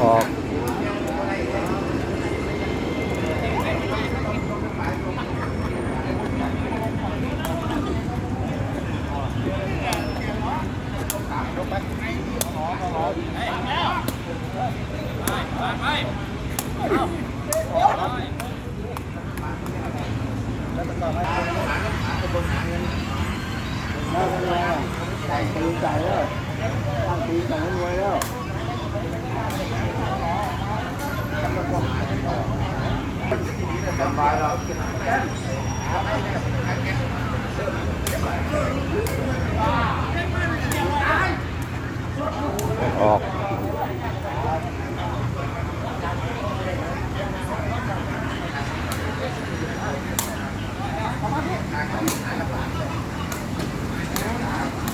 ออกตีใจแล้วตั้งตีใจให้รวยแล้วสบายแล้ว ออก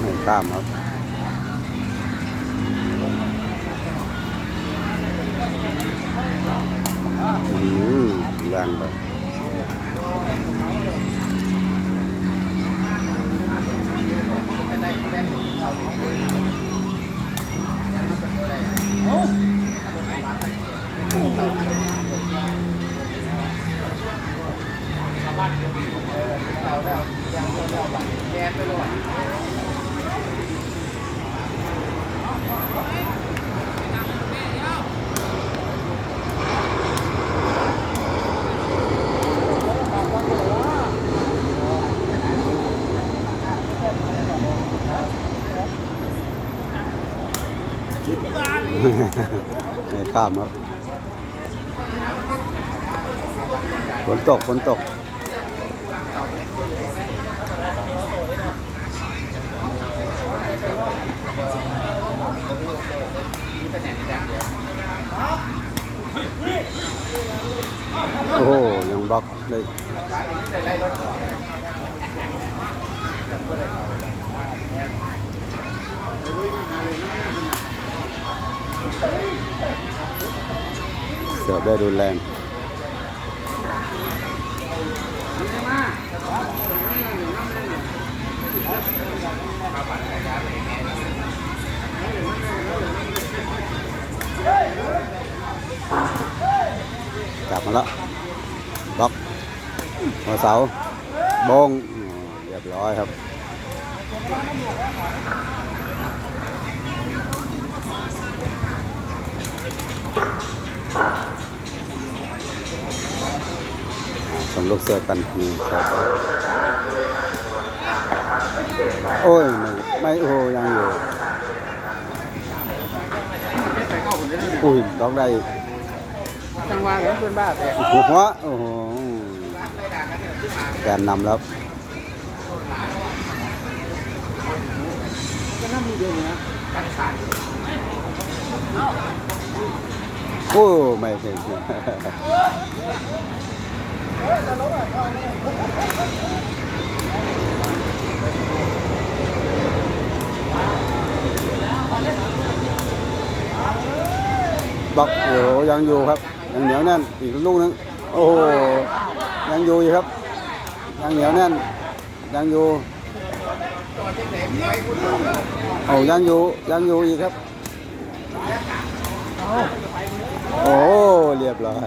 ไม่ข้ามครับ อืมแรงไป ไม่ข้ามครับฝนตกฝนตกโอ้โยังบล็อกเลย เสิร์ฟได้รุนแรงกลับมาแล้วบล็อกหัวเสาบงอืมเรียบร้อยครับ ลูกเสือกันนี่ครับ โอ้ย ไม่ไม่โอ้ยังอยู่อุ้ยล็อกได้อีกจังหวะนี้เป็นบ้าแต่หัวโอ้โหแกนนำแล้วโอ้ไม่ถึง บอกโอ้ยังอยู่ครับ ยังเหนียวแน่นอีกลูกนึงโอ้โยังอยู่อีกครับ ยังเหนียวแน่น ยังอยู่โอ้ยังอยู่ยังอยู่อีกครับ โอ้เรียบร้อย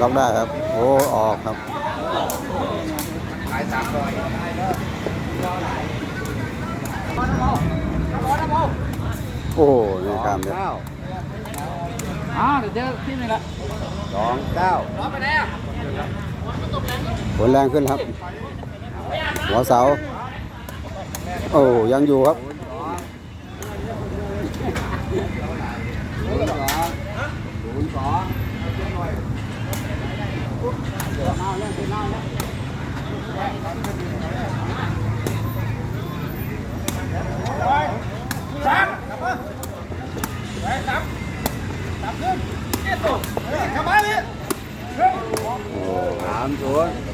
ล็อกได้ครับ โอ้ ออกครับโอ้นี่กล้ามเนี่ยเก้าอ๋อเดี๋ยวเจอที่นี่ละสองเก้าร้อนไปไหนอะผลแรงขึ้นครับ หัวเสา โอ้ ยังอยู่ครับ Bún có. Bún có. Nào nhá, nào nhá. Sáng. Đấy, tắm. Tắm lên. Tiếp tục. Đấy, cầm bái đi. Ồ, ám xuống.